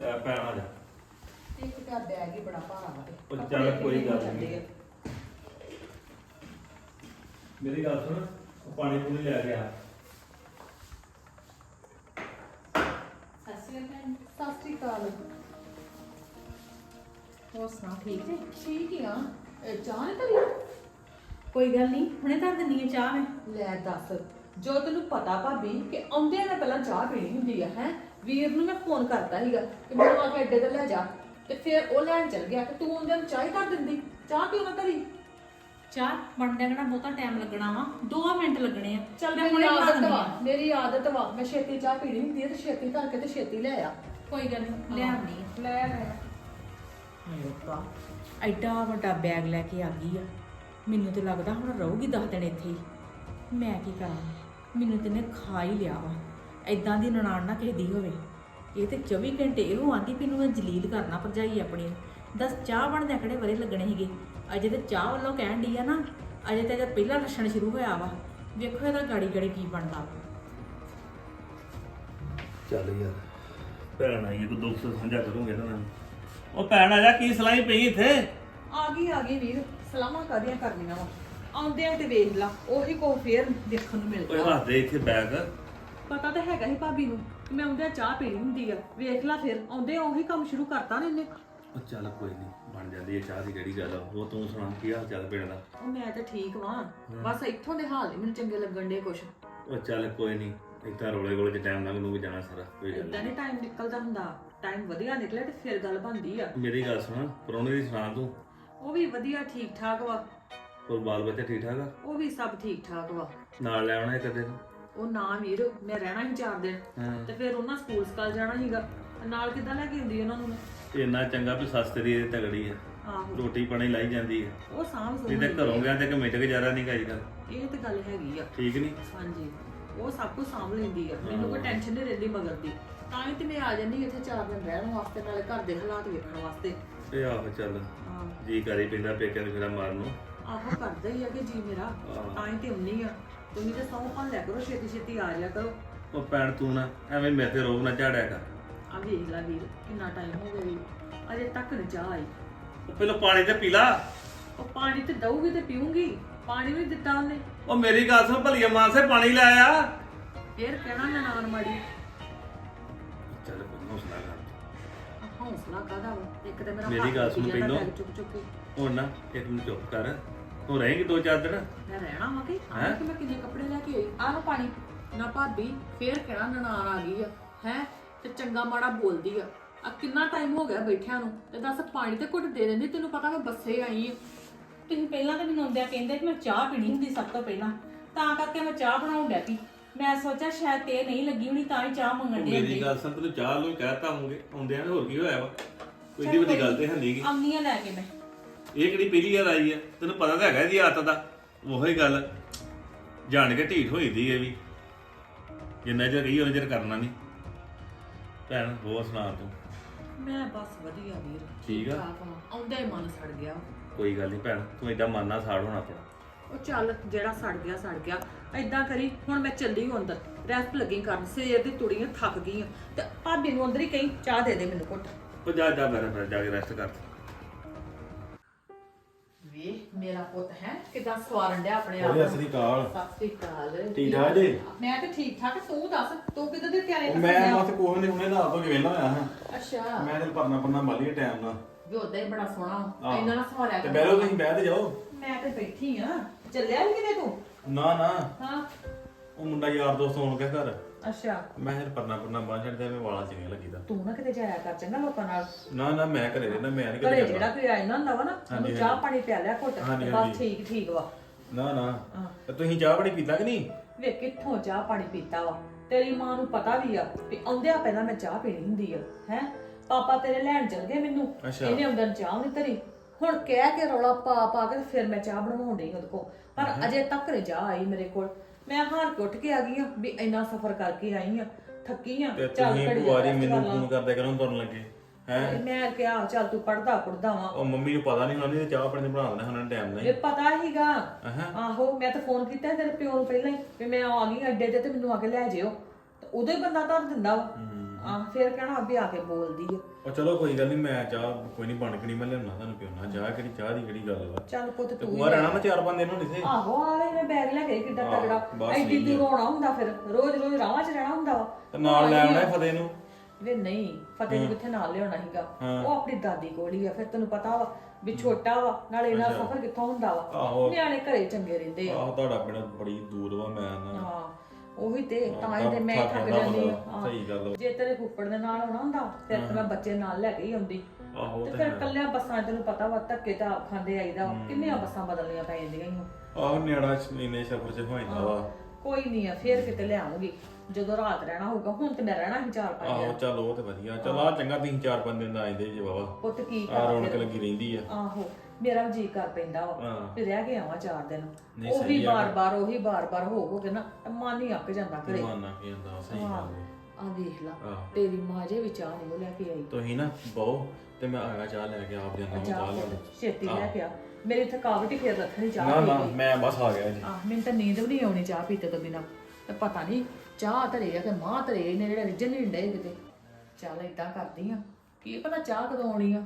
ਆ ਭੈਣ ਆ ਜਾ। ਇੱਕ ਤਾਂ ਬੈਗ ਹੀ ਬੜਾ ਭਾਰਾ ਵਾ ਉਹ ਤੇ ਚੱਲ ਕੱਪੜੇ ਕੋਈ ਕਿੰਨੇ ਗੱਲ ਜਾਂਦੇ ਨਹੀਂ। ਆ। ਮੇਰੀ ਗੱਲ ਸੁਣ ਉਹ ਪਾਣੀ ਪੂਣੀ ਲੈ ਗਿਆ ਸਤਿ ਸ਼੍ਰੀ ਅਕਾਲ ਹੋਰ ਸੁਣਾ ਠੀਕ ਜੀ? ਠੀਕ ਹੀ ਆ। ਇਹ ਚਾਹ ਨਹੀਂ ਧਰੀ? ਕੋਈ ਗੱਲ ਨਹੀਂ ਹੁਣੇ ਧਰ ਦਿੰਨੀ ਆ ਚਾਹ ਮੈਂ। ਲੈ ਦੱਸ ਜੋ ਤੈਨੂੰ ਪਤਾ ਭਾਬੀ ਕਿ ਆਉਂਦਿਆਂ ਨੇ ਪਹਿਲਾਂ ਚਾਹ ਪੀਣੀ ਹੁੰਦੀ ਆ ਹੈ? ਵੀਰ ਨੂੰ ਮੈਂ ਫੋਨ ਕਰਤਾ ਸੀਗਾ ਕਿ ਮੈਨੂੰ ਆ ਕੇ ਅੱਡੇ ਤੇ ਲੈ ਜਾ ਤੇ ਫਿਰ ਉਹ ਲੈਣ ਚਲ ਗਿਆ ਕਿ ਤੂੰ ਆਉਂਦਿਆਂ ਨੂੰ ਚਾਹ ਹੀ ਕਰ ਦਿੰਦੀ। ਚਾਹ ਕਿਉਂ ਨਾ ਧਰੀ ਚਾਹ ਬਣਦਿਆਂ ਕਿਹੜਾ ਬਹੁਤਾ ਟਾਈਮ ਲੱਗਣਾ ਵਾ। 2 ਮਿੰਟ ਲੱਗਣੇ ਆ। ਚੱਲ ਮੈਂ ਮੇਰੀ ਹੁਣੇ ਬਣਾ ਆਦਤ ਦਿੰਦੀ ਵਾ ਆ। ਮੇਰੀ ਆਦਤ ਵਾ। ਮੈਂ ਛੇਤੀ ਚਾਹ ਪੀਣੀ ਹੁੰਦੀ ਹੈ ਤੇ ਛੇਤੀ ਧਰ ਕੇ ਤੇ ਛੇਤੀ ਲੈ ਆ। ਕੋਈ ਗੱਲ ਨਹੀਂ ਲੈ ਆਉਂਦੀ ਆ। ਲੈ ਲੈ। ਰੱਬਾ। ਐਡਾ ਵੱਡਾ ਬੈਗ ਲੈ ਕੇ ਆ ਗਈ ਆ। ਮੈਨੂੰ ਤੇ ਲੱਗਦਾ ਹੁਣ ਰਹੂਗੀ ਦਸ ਦਿਨ ਇੱਥੇ ਹੀ। ਮੈਂ ਕੀ ਕਰਾਂ? ਮੈਨੂੰ ਤੇ ਨੇ ਖਾ ਹੀ ਲਿਆ ਵਾ। ਐਦਾਂ ਦੀ ਨਨਾਣ ਨਾ ਕਿਸੇ ਦੀ ਹੋਵੇ। ਇਹ ਤੇ 24 ਘੰਟੇ ਇਹੋ ਆਂਦੀ ਵੀ ਨੂੰ ਮੈਂ ਜਲੀਲ ਕਰਨਾ ਭਰਜਾਈ ਆਪਣੀ। ਦੱਸ ਚਾਹ ਬਣਦੇ ਕਿਹੜੇ ਵਰੇ ਲੱਗਣੇ ਸੀਗੇ? ਅਜੇ ਤੇ ਚਾਹ ਵੱਲੋਂ ਕਹਿਣ ਡਈ ਆ ਨਾ ਅਜੇ ਤੇ ਇਹਦਾ ਪਹਿਲਾ ਲੱਛਣ ਸ਼ੁਰੂ ਹੋਇਆ ਵਾ। ਵੇਖੋ ਇਹਦਾ ਗਾੜੀ ਗਾੜੀ ਕੀ ਬਣਦਾ। ਚੱਲ ਯਾਰ। ਭੈਣ ਆਈ ਕੋ ਦੁੱਖ ਸੁੱਖ ਸਾਂਝਾ ਕਰੂੰਗੇ ਨਾਲ ਉਹ ਭੈਣ ਆ ਜਾ ਕੀ ਸਲਾਈ ਪਈ ਇੱਥੇ? ਆ ਗਈ ਆ ਗਈ ਵੀਰ। ਸਲਾਮਾਂ ਕਾਦੀਆਂ ਕਰਨੀਆਂ ਵਾ? ਆਉਂਦਿਆਂ ਤੇ ਵੇਖ ਲਾ ਉਹੀ ਕੋ ਫੇਰ ਦੇਖਣ ਨੂੰ ਓਏ ਮਿਲਦਾ ਹੱਥ ਦੇ ਇੱਥੇ ਬੈਗ। ਪਤਾ ਤਾਂ ਹੈਗਾ ਹੀ ਭਾਬੀ ਨੂੰ ਕਿ ਮੈਂ ਆਉਂਦਿਆਂ ਚਾਹ ਪੀਣੀ ਹੁੰਦੀ ਆ। ਵੇਖ ਲਾ ਫਿਰ ਆਉਂਦੇ ਉਹੀ ਕੰਮ ਸ਼ੁਰੂ ਕਰਤਾ ਨੇ ਇਹਨੇ। ਉਹ ਚੱਲ ਕੋਈ ਨਹੀਂ ਬਣ ਜਾਂਦੀ ਹੈ ਚਾਹ ਦੀ ਕਿਹੜੀ ਗੱਲ ਆ ਉਹ ਤੂੰ ਸੁਣਾ ਕੀ ਹਾਲ ਚਾਲ ਪਿੰਡ ਦਾ? ਉਹ ਮੈਂ ਤਾਂ ਠੀਕ ਵਾਂ ਬਸ ਇੱਥੋਂ ਦੇ ਹਾਲ ਨਹੀਂ ਮੈਨੂੰ ਚੰਗੇ ਲੱਗਣ ਦੇ ਕੁਛ। ਉਹ ਚੱਲ ਕੋਈ ਨਹੀਂ ਇੱਥੇ ਰੋਲੇ ਗੋਲੇ ਚ ਟਾਈਮ ਲੰਘ ਨੂੰ ਵੀ ਜਾਣਾ ਸਾਰਾ ਕੋਈ ਗੱਲ ਇਦਾਂ ਨਹੀਂ ਟਾਈਮ ਨਿਕਲਦਾ ਹੁੰਦਾ ਟਾਈਮ ਵਧੀਆ ਨਿਕਲੇ ਤੇ ਫਿਰ ਗੱਲ ਬਣਦੀ ਆ। ਮੇਰੀ ਗੱਲ ਸੁਣ ਪਰੋਣੇ ਦੀ ਸੁਣਾ ਤੂੰ। ਉਹ ਵੀ ਵਧੀਆ ਠੀਕ ਠਾਕ ਵਾ। ਹੋਰ ਬਾਲ ਬੱਚਾ ਠੀਕ ਠਾਕ ਆ? ਉਹ ਵੀ ਸਭ ਠੀਕ ਠਾਕ ਵਾ। ਨਾਲ ਲੈ ਆਉਣਾ ਇੱਕ ਦਿਨ ਉਹ ਨਾ ਵੀਰ ਮੈਂ ਰਹਿਣਾ ਹੀ ਚਾਰ ਦਿਨ। ਹਾਂ। ਤੇ ਫਿਰ ਉਹਨਾਂ ਸਕੂਲ ਸਕਾਲ ਜਾਣਾ ਤੇ ਨਾਲ ਕਿੱਦਾਂ ਲੈ ਕੇ ਹੁੰਦੀ ਉਹਨਾਂ ਨੂੰ? ਮੈਂ? ਤੇ ਇੰਨਾ ਚੰਗਾ ਵੀ ਸੱਸ ਤੇਰੀ ਇਹ ਤਗੜੀ ਆ। ਆਹੋ। ਰੋਟੀ ਪਾਣੀ ਲਾਈ ਜਾਂਦੀ ਹੈ ਉਹ ਸਾਂਭ ਨਹੀਂ ਤੇ ਘਰੋਂ ਗਿਆ ਤੇ ਕਮੇਟ ਗੁਜ਼ਾਰਾ ਨਹੀਂ ਕਾਈ ਕਰ ਇਹ ਤੇ ਗੱਲ ਹੈਗੀ ਆ। ਠੀਕ ਨਹੀਂ ਹਾਂਜੀ। ਉਹ ਸਭ ਕੁਝ ਸਾਂਭ ਲੈਂਦੀ ਆ। ਮੈਨੂੰ ਕੋਈ ਟੈਨਸ਼ਨ ਨਹੀਂ ਰਹਿੰਦੀ ਮਗਰ ਦੀ। ਤਾਂ ਹੀ ਤੇ ਮੈਂ ਆ ਜਾਂਦੀ ਇੱਥੇ ਚਾਰ ਦਿਨ ਰਹਿਣ ਵਾਸਤੇ ਨਾਲੇ ਘਰ ਦੇ ਹਾਲਾਤ ਵੇਖਣ ਵਾਸਤੇ। ਇਹ ਆਹ ਚੱਲ। ਹਾਂ। ਜੀ ਕਰੀ ਪੈਂਦਾ ਪੇਕਿਆਂ ਨੂੰ ਫੇਰਾ ਮਾਰਨ ਨੂੰ। ਆਹੋ ਕਰਦਾ ਹੀ ਆ ਕਿ ਜੀ ਮੇਰਾ ਤਾਂ ਹੀ ਤੇ ਹੁੰਨੀ ਆ। ਤੁਸੀਂ ਤੇ ਸੌਂ ਭੰਨ ਲਿਆ ਕਰੋ ਛੇਤੀ ਛੇਤੀ ਆ ਜਾਇਆ ਕਰੋ। ਉਹ ਭੈਣ ਤੂੰ ਨਾ ਐਵੇਂ ਮੇਰੇ ਤੇ ਰੋਬ ਨਾ ਝਾੜਿਆ ਕਰ। ਆ ਵੇਖ ਲੈ ਵੀਰ ਕਿੰਨਾ ਟਾਈਮ ਹੋ ਗਿਆ ਵੀ ਅਜੇ ਤੱਕ ਨਹੀਂ ਚਾਹ ਆਈ। ਉਹ ਪਹਿਲਾਂ ਪਾਣੀ ਤੇ ਪੀ ਲਾ। ਉਹ ਪਾਣੀ ਤੇ ਦਊਗੀ ਤੇ ਪੀਊਂਗੀ। ਪਾਣੀ ਵੀ ਦਿੱਤਾ ਉਹਨੇ। ਉਹ ਮੇਰੀ ਗੱਲ ਸੁਣ ਭਲੀਆ ਮਾਨਸੇ ਪਾਣੀ ਲੈ ਆ। ਫੇਰ ਕਹਿਣਾ ਨਨਾਣ ਮਾੜੀ। ਚੱਲ ਕੋਈ ਹੌਸਲਾ ਕਰ। ਆਹ ਹੌਸਲਾ ਕਾਦਾ ਵਾ? ਇੱਕ ਤੇ ਮੇਰਾ ਮੇਰੀ ਹੱਥ ਗੱਲ ਸੁਣ ਦੁਖੀ ਜਾਂਦਾ ਪਹਿਲੋਂ। ਬੈਗ ਚੁੱਕ ਚੁੱਕ ਕੇ। ਹੁਣ ਨਾ ਇੱਕ ਮਿੰਟ ਚੁੱਪ ਕਰ। ਹੋ ਰਹੇਗੀ ਦੋ ਚਾਰ ਦਿਨ? ਮੈਂ ਰਹਿਣਾ ਵਾ ਕਿ ਹੈਂ? ਆਹ ਕਿ ਮੈਂ ਕਿੰਨੇ ਕੱਪੜੇ ਲੈ ਕੇ ਆਈ? ਆਹ ਲਓ ਪਾਣੀ। ਨਾ ਭਾਬੀ ਫੇਰ ਕਹਿਣਾ ਨਨਾਣ ਆ ਗਈ ਆ। ਹੈ? ਤੇ ਚੰਗਾ ਮਾੜਾ ਬੋਲਦੀ ਆ। ਆ ਕਿੰਨਾ ਟਾਈਮ ਹੋ ਗਿਆ ਬੈਠਿਆਂ ਨੂੰ? ਤੇ ਦੱਸ ਪਾਣੀ ਤੇ ਘੁੱਟ ਦੇ ਦਿੰਦੀ ਤੈਨੂੰ ਪਤਾ ਮੈਂ ਬੱਸੇ ਆਈ ਆ। ਤੁਸੀਂ ਪਹਿਲਾਂ ਤਾਂ ਮੈਨੂੰ ਆਉਂਦਿਆਂ ਕਹਿੰਦੇ ਕਿ ਮੈਂ ਚਾਹ ਪੀਣੀ ਹੁੰਦੀ ਸਭ ਤੋਂ ਪਹਿਲਾਂ। ਤਾਂ ਕਰਕੇ ਮੈਂ ਚਾਹ ਬਣਾਉਣ ਡਿਆ ਪਈ ਮੈਂ ਸੋਚਿਆ ਸ਼ਾਇਦ ਤੇ ਨਹੀਂ ਲੱਗੀ ਹੋਣੀ ਤਾਂ ਹੀ ਚਾਹ ਮੰਗਣ ਦੇ ਮੇਰੀ ਗੱਲ ਸੁਣ ਤੈਨੂੰ ਚਾਹ ਨੂੰ ਕਹਿਤਾ ਹੋਊਗੇ। ਆਉਂਦੇ ਆ ਹੋਰ ਕੀ ਹੋਇਆ ਵਾ? ਕੋਈ ਵੱਡੀ ਗੱਲ ਤੇ ਹੈ ਨਹੀਂਗੀ ਆਉਂਦੀਆਂ ਲੈ ਕੇ ਮੈਂ। ਇਹ ਕਿਹੜੀ ਪਹਿਲੀ ਵਾਰ ਆਈ ਆ ਤੈਨੂੰ ਪਤਾ ਤਾਂ ਹੈਗਾ ਇਹਦੀ ਆਦਤ ਦਾ। ਉਹੀ ਗੱਲ। ਜਾਣ ਕੇ ਢੀਠ ਹੋਈ ਦੀ ਇਹ ਵੀ। ਜਿੰਨਾ ਚਿਰ ਰਹੀ ਉਹਨਾਂ ਚਿਰ ਕਰਨਾ ਨਹੀਂ। ਭੈਣ ਹੋਰ ਸੁਣਾ ਤੂੰ? ਮੈਂ ਬਸ ਵਧੀਆ ਵੀਰ। ਠੀਕ ਆ? ਠਾਕ ਵਾਂ। ਆਉਂਦਾ ਹੀ ਮਨ ਸੜ ਗਿਆ। ਕੋਈ ਗੱਲ ਨਹੀਂ ਭੈਣ ਤੂੰ ਏਦਾਂ ਮਨ ਨਾ ਸਾੜ ਹੋਣਾ ਆਪਣਾ ਉਹ ਚੱਲ ਜਿਹੜਾ ਸੜ ਗਿਆ ਸੜ ਗਿਆ। ਐਦਾਂ ਕਰੀ ਹੁਣ ਮੈਂ ਚੱਲੀ ਹਾਂ ਅੰਦਰ। ਰੈਸਟ ਲੱਗੀ ਕਰਨ। ਸਵੇਰ ਦੀ ਤੁੜੀ ਆਂ, ਥੱਕ ਗਈ ਆਂ। ਤੇ ਭਾਬੀ ਨੂੰ ਅੰਦਰ ਹੀ ਕਹੀਂ ਚਾਹ ਦੇ ਦੇ ਮੈਨੂੰ ਘੁੱਟ। ਉਹ ਜਾ ਜਾ ਮੇਰੇ ਫਿਰ ਜਾ ਕੇ ਰੈਸਟ ਕਰ। ਵੇ ਮੇਰਾ ਪੁੱਤ ਹੈ ਕਿਦਾਂ ਸਵਾਰਨ ਡਿਆ ਆਪਣੇ ਆਪ ਓਏ ਅਸਲੀ ਕਾਲ ਸਤਿ ਸ੍ਰੀ ਅਕਾਲ। ਠੀਕ ਠਾਕ ਜੀ? ਮੈਂ ਤੇ ਠੀਕ ਠਾਕ ਤੂੰ ਦੱਸ ਤੂੰ ਕਿਦਾਂ ਦੇ ਤਿਆਰੇ ਉਹ ਮੈਂ ਬਸ ਕੋਹ ਨੇ ਹੁਣੇ ਨਹਾ ਧੋ ਕੇ ਵੇਲਾ ਹੋਇਆ ਹਾਂ। ਅੱਛਾ। ਮੈਂ ਤੇ ਪਰਨਾ ਪਰਨਾ ਬਾਲੀ ਟਾਈਮ ਨਾਲ। ਵੀ ਉਦਾਂ ਹੀ ਬੜਾ ਸੋਹਣਾ ਆਹ। ਇੰਨਾ ਨਾ ਸਵਾਰਿਆ ਤੇ ਕਰ। ਬਹਿਰੋ ਤੁਸੀਂ ਬਹਿ ਤੇ ਜਾਓ। ਮੈਂ ਤੇ ਬੈਠੀ ਆ ਚੱਲਿਆ ਵੀ ਕਿਤੇ ਤੂੰ? ਨਾ ਨਾ। ਹਾਂ। ਉਹ ਮੁੰਡਾ ਯਾਰ ਦੋਸਤ ਆਉਣ ਗਿਆ ਘਰ। ਅੱਛਾ। ਮੈਂ ਫਿਰ ਪਰਨਾ ਪਰਨਾ ਬਾਂਹ ਛੱਡਦਾ ਮੈਂ ਵਾਲਾਂ ਚੰਗੇ ਲੱਗੀਦਾ ਤੂੰ। ਨਾ ਕਿਤੇ ਜਾਇਆ ਕਰ ਚੰਗਾ ਲੋਕਾਂ ਨਾਲ। ਨਾ ਨਾ ਮੈਂ ਘਰੇ ਰਹਿਣਾ ਮੈਂ ਨਹੀਂ ਘਰੇ ਕਦੇ ਜਿਹੜਾ ਕੋਈ ਆਇਆ ਨਾ ਹੁੰਦਾ ਵਾ ਨਾ ਉਹਨੂੰ ਚਾਹ। ਪਾਣੀ ਪਿਆ ਲਿਆ ਘੁੱਟ ਹਾਂਜੀ, ਬਸ ਹਾਂਜੀ। ਠੀਕ ਠੀਕ ਵਾ। ਨਾ ਨਾ। ਤੇ ਤੁਸੀਂ ਚਾਹ ਬੜੀ ਪੀਤਾ ਕਿ ਨਹੀਂ? ਵੇ ਕਿੱਥੋਂ ਚਾਹ ਪਾਣੀ ਪੀਤਾ ਵਾ। ਤੇਰੀ ਮਾਂ ਨੂੰ ਪਤਾ ਵੀ ਆ ਵੀ ਆਉਂਦਿਆਂ ਪਹਿਲਾਂ ਮੈਂ ਚਾਹ ਪੀਣੀ ਹੁੰਦੀ ਆ ਹੈ? ਪਾਪਾ ਤੇਰੇ ਲੈਣ ਚਲ ਗਏ ਮੈਨੂੰ। ਅੱਛਾ। ਇਹਨੇ ਅੰਦਰ ਚਾਹ ਨਹੀਂ ਧਰੀ। ਹੁਣ ਕਹਿ ਕੇ ਰੌਲਾ ਪਾ ਪਾ ਕੇ ਤੇ ਫਿਰ ਮੈਂ ਚਾਹ ਬਣਵਾਉਣ ਡਈ ਉਹਦੇ ਕੋਲ। ਪਰ ਅਜੇ ਤੱਕ ਨਹੀਂ ਚਾਹ ਆਈ ਮੇਰੇ ਕੋਲ। ਮੈਂ ਹਾਰ ਕੇ ਉੱਠ ਕੇ ਆ ਗਈ ਆ ਵੀ ਇੰਨਾ ਸਫ਼ਰ ਕਰਕੇ ਆਈ ਆ ਥੱਕੀ ਆ ਤੇ ਚੱਲ ਤੁਸੀਂ ਘੜੀ ਬੁਆਰੀ ਮੈਨੂੰ ਕਰ ਲਾ। ਫੋਨ ਕਰਦੇ ਕਰੋ ਤੁਰਨ ਲੱਗੇ ਹੈ? ਮੈਂ ਕਿਹਾ ਚੱਲ ਤੂੰ ਪੜਦਾ ਪੜਦਾ ਵਾ। ਉਹ ਮੰਮੀ ਨੂੰ ਪਤਾ ਨਹੀਂ ਉਹਨਾਂ ਨੇ ਚਾਹ ਪਾਣੀ ਬਣਾ ਦੇਣਾ ਉਹਨਾਂ ਨੇ ਟਾਈਮ ਇਹ ਨਹੀਂ ਪਤਾ ਹੀਗਾ ਆਹੋ ਮੈਂ ਤਾਂ ਫੋਨ ਕੀਤਾ ਤੇਰੇ ਪਿਓ ਨੂੰ ਪਹਿਲਾਂ ਹੀ ਵੀ ਮੈਂ ਆ ਗਈ ਅੱਡੇ ਤੇ ਤੇ ਮੈਨੂੰ ਆ ਕੇ ਲੈ ਜਿਓ। ਤੇ ਉਦੋਂ ਹੀ ਬੰਦਾ ਧਰ ਦਿੰਦਾ ਵਾ। ਆਹ ਫਿਰ ਕਹਿਣਾ ਅੱਬੀ ਆ ਕੇ ਬੋਲਦੀ ਆ। ਉਹ ਚਲੋ ਕੋਈ ਗੱਲ ਨਹੀਂ ਮੈਂ ਚਾਹ ਕੋਈ ਨਹੀਂ ਬਣ ਮੈਂ ਲਿਆਉਣਾ ਤੁਹਾਨੂੰ ਪਿਉਣਾ ਚਾਹ ਕਿਹੜੀ ਚਾਹ ਦੀ ਕਿਹੜੀ ਗੱਲ ਵਾ? ਚੱਲ ਪੁੱਤ ਤੇ ਤੂੰ ਬੂਆ ਰਹਿਣਾ ਮੈਂ ਚਾਰ ਪੰਜ ਦਿਨ ਹੋਣੇ ਸੀ? ਆਹੋ ਆਲੇ ਨੇ ਬੈਗ ਲੈ ਕੇ ਆਹ, ਤਗੜਾ ਬਸ ਐਡੀ ਆ। ਦੂਰ ਆਉਣਾ ਹੁੰਦਾ ਫਿਰ ਰੋਜ਼ ਰੋਜ਼ ਰਾਹਾਂ 'ਚ ਰਹਿਣਾ ਹੁੰਦਾ ਵਾ। ਤੇ ਨਾਲ ਲੈ ਆਉਣਾ ਫਤਿਹ ਨੂੰ? ਵੇ ਨਹੀਂ ਫਤਿਹ ਨੂੰ ਕਿੱਥੇ ਨਾਲ ਲਿਆਉਣਾ ਸੀਗਾ? ਹਾਂ। ਉਹ ਆਪਣੀ ਦਾਦੀ ਕੋਲ ਹੀ ਆ ਫਿਰ ਤੈਨੂੰ ਪਤਾ ਵਾ ਵੀ ਛੋਟਾ ਵਾ ਨਾਲੇ ਇਹਨਾਂ ਅੱਛਾ। ਸਫ਼ਰ ਕਿੱਥੋਂ ਹੁੰਦਾ ਵਾ? ਆਹੋ। ਨਿਆਣੇ ਘਰੇ ਚੰਗੇ ਰਹਿੰਦੇ ਆ। ਆਹ ਤੁਹਾਡਾ ਪਿੰਡ ਬੜੀ ਦੂਰ ਵਾ ਮੈਂ ਨਾ ਹਾਂ। ਉਹੀ ਤੇ ਤਾਂ ਹੀ ਤਾਂ ਮੈਂ ਥੱਕ ਜਾਂਦਾ ਆ ਹਾਂ। ਸਹੀ ਗੱਲ ਵਾ। ਜੇ ਤੇਰੇ ਫੁੱਫੜ ਦੇ ਨਾਲ ਆਉਣਾ ਹੁੰਦਾ ਫਿਰ ਤਾਂ ਮੈਂ ਬੱਚੇ ਨਾਲ ਲੈ ਕੇ ਹੀ ਆਉਂਦੀ ਆਹੋ ਤੇ ਤੇ ਫਿਰ ਹੈ। ਕੱਲਿਆਂ ਬੱਸਾਂ 'ਚ ਤੈਨੂੰ ਪਤਾ ਵਾ ਧੱਕੇ ਤਾਂ ਖਾਂਦੇ ਆਈਦਾ ਵਾ। ਕਿੰਨੀਆਂ ਬੱਸਾਂ ਬਦਲਣੀਆਂ ਪੈ ਜਾਂਦੀਆਂ ਓ। ਆਹੋ ਨਿਆਣਾ ਇੰਨੇ ਸਫ਼ਰ ਚ ਹੋ ਜਾਂਦਾ ਵਾ ਕੋਈ ਨਹੀਂ ਆ ਫੇਰ ਕਿਤੇ ਲਿਆਉਂਗੀ ਜਦੋਂ ਰਾਤ ਰਹਿਣਾ ਹੋਊਗਾ ਹੁਣ ਤੇ ਮੈਂ ਰਹਿਣਾ ਹੀ ਚਾਰ ਪੰਜ ਆਹੋ ਚੱਲ ਉਹ ਤੇ ਵਧੀਆ ਚਲ ਆ ਚੰਗਾ ਤਿੰਨ ਚਾਰ ਪੰਜ ਦਿਨ ਦਾ ਆਇਂਦੇ ਜੇ ਬਾਬਾ ਪੁੱਤ ਕੀ ਆ ਕਰਾਂ ਰੌਣਕ? ਲੱਗੀ ਰਹਿੰਦੀ ਆ ਆਹੋ ਮੇਰਾ ਵੀ ਜੀ ਕਰ ਪੈਂਦਾ ਵਾ ਹਾਂ। ਵੀ ਰਹਿ ਕੇ ਆਵਾਂ ਚਾਰ ਦਿਨ। ਨਹੀਂ, ਉਹੀ ਸਹੀ ਆ। ਬਾਰ-ਬਾਰ ਉਹੀ ਬਾਰ-ਬਾਰ ਹੋ ਹੋ ਕੇ ਨਾ ਮਨ ਹੀ ਅੱਕ ਜਾਂਦਾ ਘਰੇ। ਮਾਨਾ ਕੀ ਹੁੰਦਾ ਸਹੀ ਹਾਂ। ਗੱਲ ਵਾ। ਆ ਵੇਖ ਲਾ ਆਹ। ਤੇਰੀ ਮਾਂ ਜੇ ਵਿਚਾਰ ਨਹੀਂ ਉਹ ਲੈ ਕੇ ਆਈ। ਤੁਸੀਂ ਨਾ ਬਹੁ ਤੇ ਮੈਂ ਆਇਆ ਚਾਹ ਲੈ ਕੇ ਆਪ ਦੇ ਨਾਲ ਚਾਹ ਚਾਹ ਛੇਤੀ ਲੈ ਕੇ ਆ। ਮੇਰੀ ਥਕਾਵਟ ਹੀ ਫੇਰ ਰੱਖਣੀ ਚਾਹ ਨਾ ਪੀ ਨਾ ਕੇ। ਮੈਂ ਬਸ ਆ ਗਿਆ ਜੀ। ਆਹ ਮੈਨੂੰ ਤਾਂ ਨੀਂਦ ਵੀ ਨਹੀਂ ਆਉਣੀ ਚਾਹ ਪੀਤੇ ਤੋਂ ਬਿਨਾ। ਤੇ ਪਤਾ ਨਹੀਂ ਚਾਹ ਧਰੇ ਆ ਕਿ ਮਾਂ ਧਰੇ ਇਹਨੇ ਜਿਹੜੇ ਰਿਜਨ ਨਹੀਂ ਡੇ ਕਿਤੇ। ਚੱਲ ਇਦਾਂ ਕਰਦੀ ਆ। ਕੀ ਪਤਾ ਚਾਹ ਕਦੋਂ ਆਉਣੀ ਆ?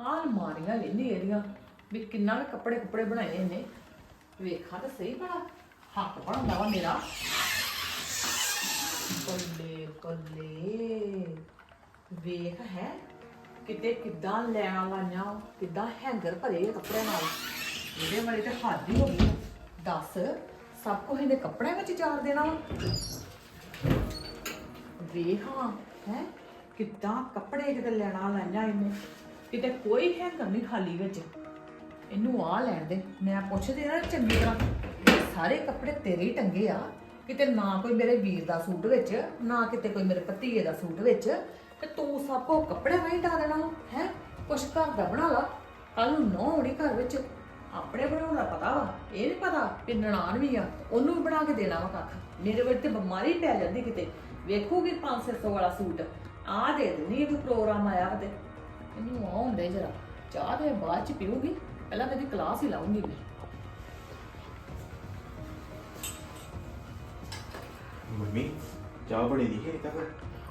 ਆਹ ਅਲਮਾਰੀਆਂ ਲੈਂਦੀ ਇਹਦੀਆਂ। ਵੀ ਕਿੰਨਾ ਕੁ ਕੱਪੜੇ ਕੁੱਪੜੇ ਬਣਾਏ ਇਹਨੇ। ਵੇਖਾ ਤਾਂ ਸਹੀ ਬੜਾ ਹੱਕ ਬਣਦਾ ਵਾ ਮੇਰਾ। ਬੱਲੇ ਬੱਲੇ। ਵੇਖ ਹੈ, ਕਿਤੇ ਕਿੱਦਾਂ ਲੈਣਾ ਲਾਈਆਂ ਕਿੱਦਾਂ ਹੈਂਗਰ ਭਰੇ ਆ ਕੱਪੜਿਆਂ ਨਾਲ। ਇਹਦੇ ਵਾਲੀ ਤਾਂ ਹੱਦ ਹੀ ਹੋ ਗਈ ਆ। ਦੱਸ, ਸਭ ਕੁਝ ਇਹਦੇ ਕੱਪੜਿਆਂ ਵਿੱਚ ਚਾਰ ਦੇਣਾ ਵਾ। ਵੇਖ ਹਾਂ, ਹੈ, ਕਿੱਦਾਂ ਕੱਪੜੇ ਕਿਤੇ ਲੈਣਾ ਲਾਈਆਂ ਇਹਨੇ। ਕਿਤੇ ਕੋਈ ਹੈਂਗਰ ਨਹੀਂ ਖਾਲੀ ਵਿੱਚ। ਇਹਨੂੰ ਆ ਲੈਣ ਦੇ। ਮੈਂ ਪੁੱਛਦੀ ਨਾ, ਚੰਗੀ ਤਰ੍ਹਾਂ ਸਾਰੇ ਕੱਪੜੇ ਤੇਰੇ ਹੀ ਟੰਗੇ ਆ। ਕਿਤੇ ਨਾ ਕੋਈ ਮੇਰੇ ਵੀਰ ਦਾ ਸੂਟ ਵਿੱਚ, ਨਾ ਕਿਤੇ ਕੋਈ ਮੇਰੇ ਭਤੀਏ ਦਾ ਸੂਟ ਵਿੱਚ, ਤੇ ਤੂੰ ਸਭ ਕੋ ਕੱਪੜੇ ਨਹੀਂ ਡਾ ਦੇਣਾ, ਹੈ? ਕੁਛ ਘਰ ਦਾ ਬਣਾ ਲਾ। ਕੱਲ ਨੂੰ ਨੌ ਹੋਣੀ ਘਰ ਵਿੱਚ। ਆਪਣੇ ਬਣਾਉਣ ਦਾ ਪਤਾ ਵਾ, ਇਹ ਨਹੀਂ ਪਤਾ ਕਿ ਨਨਾਣ ਵੀ ਆ, ਉਹਨੂੰ ਵੀ ਬਣਾ ਕੇ ਦੇਣਾ ਵਾ ਕੱਖ। ਮੇਰੇ ਵਿੱਚ ਤੇ ਬਿਮਾਰੀ ਪੈ ਜਾਂਦੀ ਕਿਤੇ। ਵੇਖੂਗੀ 500 ਵਾਲਾ ਸੂਟ। ਆ ਦੇ ਦਿੰਦੀ ਇਹ ਪ੍ਰੋਗਰਾਮ ਆਇਆ ਵਾ ਤੇ। ਇਹਨੂੰ ਆਉਂਦੇ ਜਰਾ। ਚਾਹ ਤੇ ਬਾਅਦ ਚ ਪੀਊਗੀ। ਪਹਿਲਾਂ ਮੈਂ ਇਹਦੀ ਕਲਾਸ ਹੀ ਲਾਉਂਗੀ ਮੈਂ। ਮੰਮੀ ਚਾਹ ਬਣੀ ਦੀ ਹੈ ਤੱਕ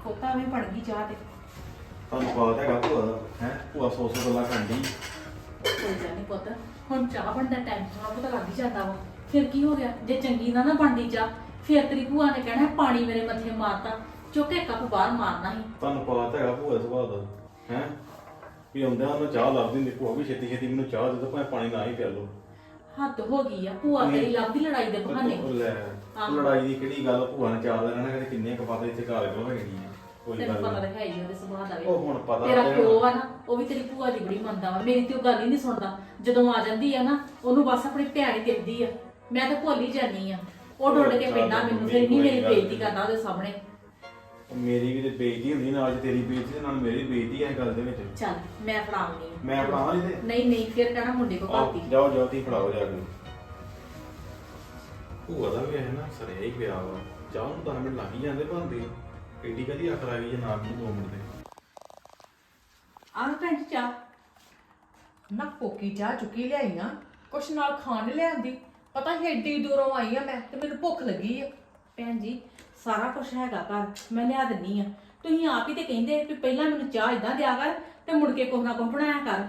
ਕੋਤਾ ਵੀ ਬਣ ਗਈ ਚਾਹ ਤੇ। ਤੁਹਾਨੂੰ ਪਤਾ ਹੈਗਾ ਭੂਆ ਦਾ ਹੈ? ਭੂਆ ਸੌ ਸੌ ਗੱਲਾਂ ਕਰਦੀ। ਕੋਈ ਗੱਲ ਨਹੀਂ ਪੁੱਤ ਹੁਣ ਚਾਹ ਬਣਦਾ ਟਾਈਮ ਥੋੜਾ ਬਹੁਤਾ ਲੱਗ ਹੀ ਜਾਂਦਾ ਵਾ। ਫਿਰ ਕੀ ਹੋ ਗਿਆ? ਜੇ ਚੰਗੀ ਨਾ ਨਾ ਬਣਦੀ ਚਾਹ ਫਿਰ ਤੇਰੀ ਭੂਆ ਨੇ ਕਹਿਣਾ ਪਾਣੀ ਮੇਰੇ ਮੱਥੇ ਮਾਰਤਾ। ਚੁੱਕ ਕੇ ਕੱਪ ਬਾਹਰ ਮਾਰਨਾ ਸੀ। ਤੁਹਾਨੂੰ ਪਤਾ ਹੈਗਾ ਭੂਆ ਦਾ ਸੁਭਾਅ ਦਾ ਹੈ? ਵੀ ਆਉਂਦੇ ਉਹਨੂੰ ਚਾਹ ਲੱਭ ਦਿੰਦੀ ਭੂਆ ਵੀ ਛੇਤੀ ਛੇਤੀ ਮੈਨੂੰ ਚਾਹ ਦੇ ਦੋ ਭਾਵੇਂ ਪਾਣੀ ਨਾ ਹੀ ਪਿਆ ਲਓ। ਹੱਦ ਹੋ ਗਈ ਆ ਭੂਆ ਤੇਰੀ ਲੱਭਦੀ ਲੜਾਈ ਦੇ ਬਹਾਨੇ। ਉਹ ਲੈ। ਲੜਾਈ ਦੀ ਕਿਹੜੀ ਗੱਲ ਭੂਆ ਨੇ ਚਾਹ ਦੇਣਾ ਕਦੇ ਕਿੰਨੇ ਕਪਾਤੇ ਇੱਥੇ ਘਰ ਕਿਉਂ ਹੈਗੀ ਆ ਕੋਈ ਤੈਨੂੰ ਗੱਲ ਪਤਾ ਨਹੀਂ। ਤਾਂ ਹੈ ਹੀ ਉਹਦੇ ਸੁਭਾਅ ਦਾ ਵੀ। ਉਹ ਹੁਣ ਪਤਾ ਤੇਰਾ ਤੇ ਪਿਓ ਆ ਨਾ ਉਹ ਵੀ ਤੇਰੀ ਭੂਆ ਦੀ ਬੜੀ ਮੰਨਦਾ ਵਾ ਮੇਰੀ ਤੇ ਉਹ ਗੱਲ ਹੀ ਨਹੀਂ ਸੁਣਦਾ। ਜਦੋਂ ਆ ਜਾਂਦੀ ਆ ਨਾ ਉਹਨੂੰ ਬਸ ਆਪਣੀ ਭੈਣ ਹੀ ਦਿਖਦੀ ਆ। ਮੈਂ ਤਾਂ ਭੁੱਲ ਹੀ ਜਾਨੀ ਆ। ਉਹ ਡੁੱਡ ਕੇ ਪੈਂਦਾ ਮੈਨੂੰ ਫਿਰ ਨਹੀਂ ਮੇਰੀ ਬੇਇੱਜ਼ਤੀ ਕਰਦਾ ਉਹਦੇ ਸਾਹਮਣੇ। ਮੇਰੀ ਵੀ ਤੇ ਬੇਇੱਜ਼ਤੀ ਹੁੰਦੀ ਨਾਲ ਤੇਰੀ ਬੇਇੱਜ਼ਤੀ ਤੇ ਨਾਲ ਮੇਰੀ ਬੇਇੱਜ਼ਤੀ ਹੈ ਗੱਲ ਦੇ ਵਿੱਚ। ਚੱਲ ਮੈਂ ਫੜਾਉਣੀ ਮੈਂ ਪੜਾਵਾਂ ਨਹੀਂ ਤੇ ਨਹੀਂ ਨਹੀਂ ਫਿਰ ਕਹਿਣਾ ਮੁੰਡੇ ਕੋ ਆਓ, ਭਾਤੀ ਜਾਓ ਜਾਓ ਤੀ ਫੜਾਓ ਜਾ ਕੇ। ਭੂਆ ਦਾ ਵੀ ਹੈ ਨਾ ਸਰੇ ਹੀ ਪਿਆ ਵਾ। ਚਾਹ ਨੂੰ ਤਾਂ ਮਿੰਟ ਲੱਗ ਹੀ ਜਾਂਦੇ ਭਾਂਦੇ ਏਡੀ ਕਦੀ ਆਖਰ ਆ ਗਈ ਜੇ ਨਾ ਨੂੰ ਦੋ ਮਿੰਟ ਦੇ ਆਹ ਜੀ ਚਾਹ। ਨਾ ਕੋਕੀ ਚਾਹ ਚੁੱਕੀ ਲਿਆਈਆਂ ਕੁਛ ਨਾਲ ਖਾਣ ਨੂੰ ਲਿਆਂਦੀ। ਪਤਾ ਹੀ ਐਡੀ ਦੂਰੋਂ ਆਈ ਆ ਮੈਂ ਤੇ ਮੈਨੂੰ ਭੁੱਖ ਲੱਗੀ ਆ। ਭੈਣ ਜੀ ਸਾਰਾ ਕੁਝ ਹੈਗਾ ਘਰ ਮੈਂ ਲਿਆ ਦਿੰਨੀ ਆ। ਤੁਸੀਂ ਆਪ ਹੀ ਤੇ ਕਹਿੰਦੇ ਵੀ ਪਹਿਲਾਂ ਮੈਨੂੰ ਚਾਹ ਇਦਾਂ ਦਿਆ ਕਰ ਤੇ ਮੁੜ ਕੇ ਕੁਛ ਨਾ ਕੁਛ ਬਣਾਇਆ ਕਰ।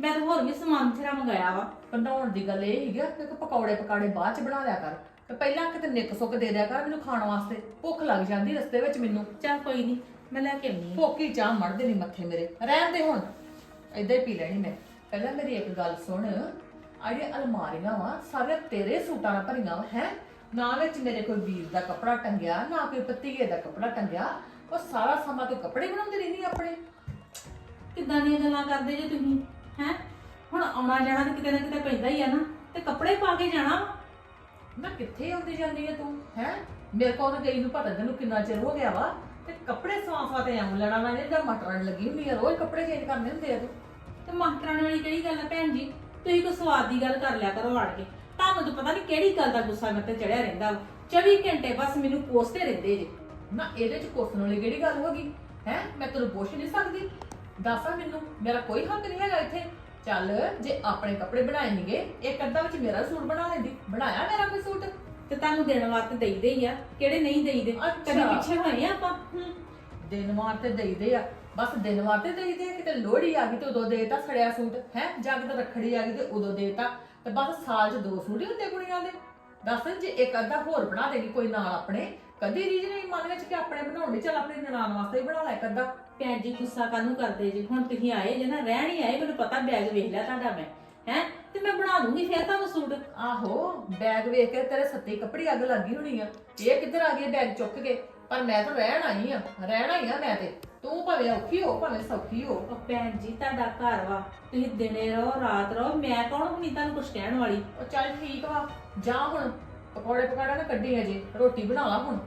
ਮੈਂ ਤਾਂ ਹੋਰ ਵੀ ਸਮਾਨ ਥੇਰਾ ਮੰਗਾਇਆ ਵਾ। ਬਣਾਉਣ ਦੀ ਗੱਲ ਇਹ ਹੀਗਾ ਕਿ ਪਕੌੜੇ ਪਕਾੜੇ ਬਾਅਦ ਚ ਬਣਾ ਲਿਆ ਕਰ। ਤੇ ਪਹਿਲਾਂ ਕਿਤੇ ਨਿੱਕ ਸੁੱਕ ਦੇ ਦਿਆ ਕਰ ਮੈਨੂੰ ਖਾਣ ਵਾਸਤੇ। ਭੁੱਖ ਲੱਗ ਜਾਂਦੀ ਰਸਤੇ ਵਿੱਚ ਮੈਨੂੰ। ਚੱਲ ਕੋਈ ਨਹੀਂ ਮੈਂ ਲੈ ਕੇ ਆਉਣੀ ਆ ਭੋਕੀ ਚਾਹ ਮੜਦੇ ਨਹੀਂ ਮੱਥੇ ਮੇਰੇ। ਰਹਿਣ ਦੇ ਹੁਣ। ਏਦਾਂ ਹੀ ਪੀ ਲੈਣੀ ਮੈਂ। ਪਹਿਲਾਂ ਮੇਰੀ ਇੱਕ ਗੱਲ ਸੁਣ। ਆ ਜਿਹੜੀਆਂ ਅਲਮਾਰੀਆਂ ਵਾ ਸਾਰੇ ਤੇਰੇ ਸੂਟਾਂ ਨਾਲ ਭਰੀਆਂ ਵਾ ਹੈ? ਨਾ ਵਿੱਚ ਮੇਰੇ ਕੋਈ ਵੀਰ ਦਾ ਕੱਪੜਾ ਟੰਗਿਆ ਨਾ ਕੋਈ ਪਤੀਏ ਦਾ ਕੱਪੜਾ ਟੰਗਿਆ ਉਹ ਸਾਰਾ ਸਮਾਂ ਤੂੰ ਕੱਪੜੇ ਬਣਾਉਂਦੀ ਰਹਿੰਦੀ ਆਪਣੇ। ਕਿੱਦਾਂ ਦੀਆਂ ਗੱਲਾਂ ਕਰਦੇ ਜੇ ਤੁਸੀਂ ਹੈ? ਹੁਣ ਆਉਣਾ ਜਾਣਾ ਤੇ ਕਿਤੇ ਨਾ ਕਿਤੇ ਪੈਂਦਾ ਹੀ ਆ ਨਾ ਤੇ ਕੱਪੜੇ ਪਾ ਕੇ ਜਾਣਾ ਵਾ। ਨਾ ਕਿੱਥੇ ਆਉਂਦੀ ਜਾਂਦੀ ਹੈ ਤੂੰ ਹੈ? ਮੇਰੇ ਕੋਲ ਤਾਂ ਗਈ ਨੂੰ ਪਤਾ ਤੈਨੂੰ ਕਿੰਨਾ ਚਿਰ ਹੋ ਗਿਆ ਵਾ ਤੇ ਕੱਪੜੇ ਸਵਾ ਤੇ ਆਉਂ ਲੈਣਾ ਨਾ ਇਹਦਾ ਮਟਰਨ ਲੱਗੀ ਹੁੰਦੀ ਆ ਰੋਜ਼ ਕੱਪੜੇ ਚੇਂਜ ਕਰਨੇ ਹੁੰਦੇ ਆ ਤੂੰ। ਤੇ ਮਾਸਟਰਾਂ ਵਾਲੀ ਕਿਹੜੀ ਗੱਲ ਆ ਭੈਣ ਜੀ? ਤੁਸੀਂ ਕੋਈ ਸਵਾਦ ਦੀ ਗੱਲ ਕਰ ਲਿਆ ਕਰੋ ਆੜ ਕੇ। ਤੁਹਾਨੂੰ ਤਾਂ ਪਤਾ ਨਹੀਂ ਕਿਹੜੀ ਗੱਲ ਦਾ ਗੁੱਸਾ ਮੇਰੇ ਤੇ ਚੜਿਆ ਰਹਿੰਦਾ ਵਾ। 24 ਘੰਟੇ ਬਸ ਮੈਨੂੰ ਕੋਸਤੇ ਰਹਿੰਦੇ ਜੇ। ਨਾ ਇਹਦੇ ਚ ਕੋਸਣ ਵਾਲੀ ਕਿਹੜੀ ਗੱਲ ਹੋ ਗਈ? ਹੈ? ਮੈਂ ਤੈਨੂੰ ਪੁੱਛ ਨਹੀਂ ਸਕਦੀ। ਦੱਸ ਮੈਨੂੰ ਮੇਰਾ ਕੋਈ ਹੱਕ ਨਹੀਂ ਹੈਗਾ ਇੱਥੇ। ਚੱਲ ਜੇ ਆਪਣੇ ਕੱਪੜੇ ਬਣਾਏ ਨਹੀਂਗੇ ਇੱਕ ਅੱਧਾ ਵਿੱਚ ਮੇਰਾ ਸੂਟ ਬਣਾ ਲੈਂਦੀ। ਬਣਾਇਆ ਮੇਰਾ ਕੋਈ ਸੂਟ? ਤੇ ਤੁਹਾਨੂੰ ਦੇਣ ਵਾਸਤੇ ਦੇਈਦੇ ਹੀ ਆ ਕਿਹੜੇ ਨਹੀਂ ਦੇਈਦੇ? ਕਦੇ ਅੱਛਾ। ਪਿੱਛੇ ਹੋਏ ਆ ਆਪਾਂ? ਹੂੰ। ਦਿਨ ਵਾਰ ਤੇ ਦੇਈਦੇ ਆ। ਬਸ ਦਿਨ ਵਾਰ ਤੇ ਦੇਈਦੇ ਆ ਕਿਤੇ ਲੋਹੜੀ ਆ ਗਈ ਤੇ ਉਦੋਂ ਦੇਤਾ ਸੜਿਆ ਸੂਟ ਹੈ? ਜਾਂ ਕਿਤੇ ਰੱਖੜੀ ਆ ਗਈ ਤੇ ਉਦੋਂ ਦੇਤਾ। ਤੇ ਬਸ ਸਾਲ 'ਚ ਦੋ ਸੂਟ ਹੀ ਹੁੰਦੇ ਕੁੜੀਆਂ ਦੇ। ਦੱਸ ਜੇ ਇੱਕ ਅੱਧਾ ਹੋਰ ਬਣਾ ਦੇਗੀ ਕੋਈ ਨਾਲ ਆਪਣੇ ਕਦੀ ਰੀਜ ਨਹੀਂ ਮਨ ਵਿੱਚ ਕਿ ਆਪਣੇ ਬਣਾਉਣੀ ਚੱਲ ਆਪਣੀ ਨਨਾਣ ਵਾਸਤੇ ਹੀ ਬਣਾ ਲੈ ਇੱਕ ਅੱਧਾ। ਭੈਣ ਜੀ ਗੁੱਸਾ ਕਾਹਨੂੰ ਕਰਦੇ ਜੀ? ਹੁਣ ਤੁਸੀਂ ਆਏ ਜੇ ਨਾ ਰਹਿਣ ਹੀ ਆਏ ਮੈਨੂੰ ਪਤਾ ਬੈਗ ਵੇਖ ਲਿਆ ਤੁਹਾਡਾ ਮੈਂ। ਹੈ? ਤੇ ਮੈਂ ਬਣਾ ਦੂੰਗੀ ਫਿਰ ਤੁਹਾਨੂੰ ਸੂਟ। ਆਹੋ ਬੈਗ ਵੇਖ ਕੇ ਤੇਰੇ ਸੱਤੇ ਕੱਪੜੀ ਅੱਗ ਲੱਗੀ ਹੋਣੀ ਆ। ਇਹ ਕਿੱਧਰ ਆ ਗਈ ਬੈਗ ਚੁੱਕ ਕੇ? ਪਰ ਮੈਂ ਤਾਂ ਰਹਿਣ ਆਈ ਆ ਰਹਿਣ ਆਈ ਆ ਮੈਂ ਤੇ। ਤੂੰ ਭਾਵੇਂ ਔਖੀ ਹੋ ਭਾਵੇਂ ਸੌਖੀ ਹੋ। ਉਹ ਭੈਣ ਜੀ ਤੁਹਾਡਾ ਘਰ ਵਾ। ਤੁਸੀਂ ਦਿਨੇ ਰਹੋ ਰਾਤ ਰਹੋ। ਮੈਂ ਕੌਣ ਹੁੰਨੀ ਤੁਹਾਨੂੰ ਕੁਛ ਕਹਿਣ ਵਾਲੀ? ਉਹ ਚੱਲ ਠੀਕ ਵਾ। ਜਾ ਹੁਣ ਪਕੌੜੇ ਪਕਾੜਾ ਨਾ ਕੱਢੀ ਅਜੇ ਰੋਟੀ ਬਣਾ ਲਾ ਹੁਣ।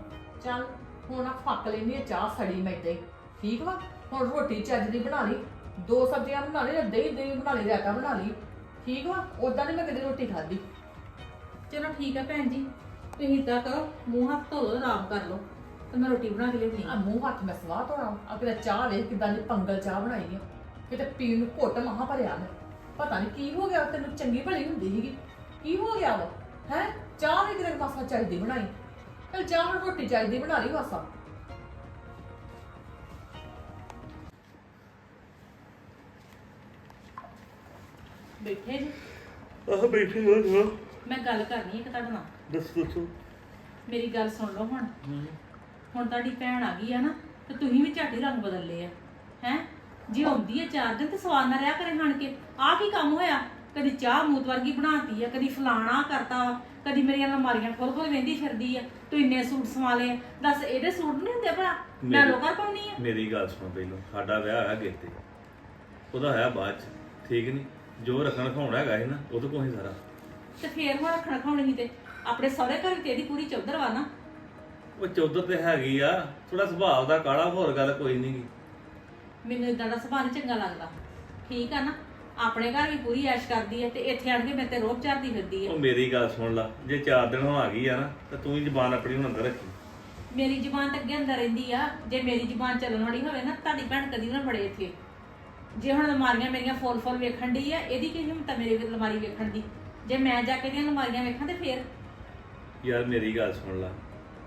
ਚੱਲ ਹੁਣ ਆ ਫੱਕ ਲੈਣੀ ਆ ਚਾਹ ਸੜੀ ਮੈਂ ਤੇ ਠੀਕ ਵਾ? ਹੁਣ ਰੋਟੀ ਚੱਜ ਦੀ ਬਣਾ ਲਈ। ਦੋ ਸਬਜ਼ੀਆਂ ਬਣਾ ਲਈ ਤੇ ਦਹੀਂ ਦਹੀਂ ਬਣਾ ਲਈ ਰਾਇਤਾ ਬਣਾ ਲਈ। ਠੀਕ ਵਾ? ਉਦਾਂ ਨਹੀਂ ਮੈਂ ਕਦੇ ਰੋਟੀ ਖਾਧੀ। ਚਲੋ ਠੀਕ ਹੈ ਭੈਣ ਜੀ। ਤੁਸੀਂ ਇਦਾਂ ਕਰੋ ਮੂੰਹ ਹੱਥ ਧੋ ਲਓ ਆਰਾਮ ਕਰ ਲਓ। ਤੇ ਮੈਂ ਰੋਟੀ ਬਣਾ ਕੇ ਲਿਆਉਣੀ ਆ ਮੂੰਹ ਹੱਥ ਮੈਂ ਸਵਾਹ ਧੋਣਾ ਆ ਕਿਤੇ ਚਾਹ ਵੇਖ ਕਿਦਾਂ ਦੀ ਪੰਗਲ ਚਾਹ ਬਣਾਈ ਆ। ਕਿਤੇ ਪੀਣ ਨੂੰ ਘੁੱਟ ਮਹਾ ਭਰਿਆ ਮੈਂ ਪਤਾ ਨਹੀਂ ਕੀ ਹੋ ਗਿਆ ਤੈਨੂੰ ਚੰਗੀ ਭਲੀ ਹੁੰਦੀ ਸੀਗੀ। ਕੀ ਹੋ ਗਿਆ ਵਾ? ਹੈ? ਚਾਹ ਵੀ ਕਿਤੇ ਮਾਸਾ ਚਾਹੀਦੀ ਬਣਾਈ। ਚਲ ਚਾਹ ਹੁਣ ਰੋਟੀ ਚਾਹੀਦੀ ਬਣਾ ਲਈ ਮਾਸਾ ਬੈਠੇ ਜੀ। ਆਹ ਬੈਠੇ ਹੋ ਜੋ ਮੈਂ ਗੱਲ ਕਰਨੀ ਹੈ ਇੱਕ ਤੁਹਾਡੇ ਨਾਲ। ਦੱਸ ਦੱਸੋ। ਮੇਰੀ ਗੱਲ ਸੁਣ ਲਓ ਹੁਣ। ਹੁਣ ਤੁਹਾਡੀ ਭੈਣ ਆ ਗਈ ਆ ਨਾ ਤੇ ਤੁਸੀਂ ਵੀ ਝਾਟੀ ਰੰਗ ਬਦਲ ਲਏ ਆ ਹੈ? ਜੇ ਆਉਂਦੀ ਹੈ ਚਾਰ ਦਿਨ ਤੇ ਸਵਾਦ ਨਾ ਰਿਆ ਕਰੇ ਹਣ ਕੇ ਆਹ ਕੀ ਕੰਮ ਹੋਇਆ? ਕਦੀ ਚਾਹ ਮੂਤ ਵਰਗੀ ਬਣਾਤੀ ਆ ਕਦੀ ਫਲਾਣਾ ਕਰਤਾ ਕਦੀ ਮੇਰੀਆਂ ਅਲਮਾਰੀਆਂ ਖੋਲ ਖੋਲ ਵੇਂਦੀ ਫਿਰਦੀ ਆ ਤੂੰ ਇੰਨੇ ਸੂਟ ਸਵਾ ਲਏ ਦੱਸ ਇਹਦੇ ਸੂਟ ਨਹੀਂ ਹੁੰਦੇ ਭਲਾ ਮੈਂ ਮੇਰੇ- ਲੋਕਾਂ ਪਾਉਣੀ ਆ। ਮੇਰੀ ਗੱਲ ਸੁਣ ਪਹਿਲੋਂ ਸਾਡਾ ਵਿਆਹ ਹੋਇਆ ਅੱਗੇ ਤੇ ਉਹਦਾ ਹੋਇਆ ਬਾਅਦ ਚ ਠੀਕ ਨਹੀਂ ਜੋ ਰੱਖਣ ਖਾਉਣਾ ਹੈਗਾ ਸੀ ਨਾ ਉਹਦੇ ਕੋਲ ਹੀ ਸਾਰਾ। ਤੇ ਫੇਰ ਹੁਣ ਰੱਖਣ ਖਾਉਣੀ ਤੇ ਆਪਣੇ ਸਹੁਰੇ ਘਰ ਤੇ ਇਹਦੀ ਪੂਰੀ ਚੌਧਰ ਵਾ ਨਾ। ਉਹ ਚੌਧਰ ਤੇ ਹੈਗੀ ਆ ਥੋੜਾ ਸੁਭਾਅ ਦਾ ਕਾਲਾ ਹੋਰ ਗੱਲ ਕੋਈ ਨਹੀਂ ਗੀ ਮੈਨੂੰ ਇਦਾਂ ਦਾ ਸੁਭਾਅ ਨੀ ਚੰਗਾ ਲੱਗਦਾ। ਠੀਕ ਆ ਨਾ? ਆਪਣੇ ਘਰ ਵੀ ਪੂਰੀ ਐਸ਼ ਕਰਦੀ ਹੈ ਤੇ ਇੱਥੇ ਆਣ ਕੇ ਮੇਰੇ ਤੇ ਰੋਬ ਝਾੜਦੀ ਫਿਰਦੀ ਹੈ ਉਹ ਮੇਰੀ ਗੱਲ ਸੁਣ ਲਾ ਜੇ ਚਾਰ ਦਿਨ ਹੋ ਆ ਗਈ ਆ ਨਾ ਤਾਂ ਤੂੰ ਹੀ ਜ਼ਬਾਨ ਆਪਣੀ ਹੁਣ ਅੰਦਰ ਰੱਖੀ। ਮੇਰੀ ਜ਼ੁਬਾਨ ਤਾਂ ਅੱਗੇ ਅੰਦਰ ਰਹਿੰਦੀ ਆ। ਜੇ ਮੇਰੀ ਜ਼ੁਬਾਨ ਚੱਲਣ ਵਾਲੀ ਹੋਵੇ ਨਾ ਤੁਹਾਡੀ ਭੈਣ ਕਦੀ ਨਾ ਬੜੇ ਇੱਥੇ। ਜੇ ਹੁਣ ਅਲਮਾਰੀਆਂ ਮੇਰੀਆਂ ਫੋਲ ਫੋਲ ਵੇਖਣ ਦੀ ਆ ਇਹਦੀ ਕੀ ਹਿੰਮਤ ਆ ਮੇਰੇ ਅਲਮਾਰੀ ਵੇਖਣ ਦੀ? ਜੇ ਮੈਂ ਜਾ ਕੇ ਦੀਆਂ ਅਲਮਾਰੀਆਂ ਵੇਖਾਂ ਤੇ ਫੇਰ? ਯਾਰ ਮੇਰੀ ਗੱਲ ਸੁਣ ਲਾ